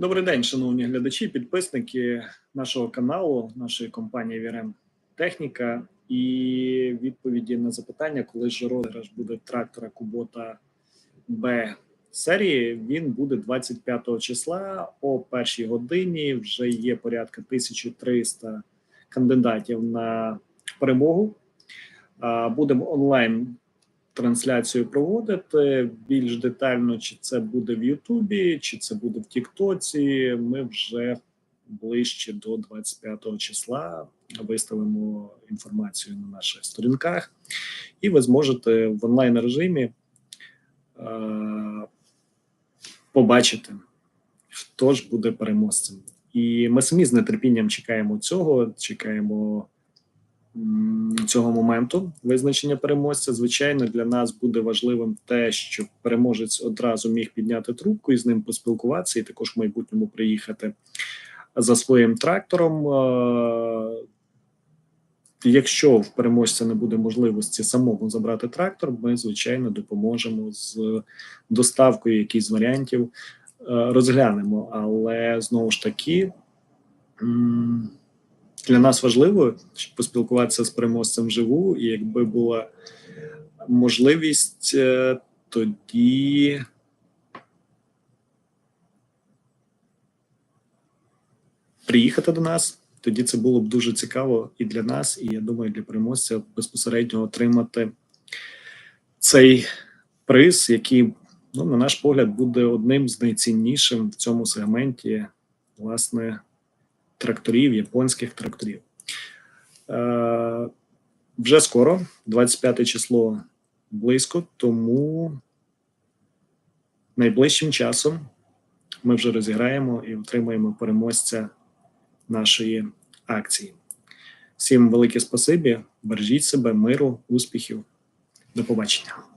Добрий день, шановні глядачі, підписники нашого каналу, нашої компанії VRM Техніка. І відповіді на запитання, коли ж розіграш буде трактора Кубота Б серії, він буде 25 числа о першій годині. Вже є порядка 1300 кандидатів на перемогу. Будемо онлайн трансляцію проводити більш детально, чи це буде в Ютубі, чи це буде в Тіктоці. Ми вже ближче до 25 числа виставимо інформацію на наших сторінках, і ви зможете в онлайн режимі е- побачити, хто ж буде переможцем. І ми самі з нетерпінням чекаємо цього, чекаємо цього моменту визначення переможця. Звичайно, для нас буде важливим те, щоб переможець одразу міг підняти трубку і з ним поспілкуватися, і також в майбутньому приїхати за своїм трактором. Якщо в переможця не буде можливості самому забрати трактор, ми звичайно допоможемо з доставкою якихось варіантів, е, розглянемо. Але знову ж таки, для нас важливо щоб поспілкуватися з переможцем вживу, і якби була можливість, е, тоді. Приїхати до нас, тоді це було б дуже цікаво і для нас, і я думаю, для переможця безпосередньо отримати цей приз, який, ну, на наш погляд, буде одним з найціннішим в цьому сегменті, власне, тракторів, японських тракторів. Е, вже скоро, 25 число близько, тому найближчим часом ми вже розіграємо і отримаємо переможця нашої акції. Всім велике спасибі, бережіть себе, миру, успіхів. До побачення.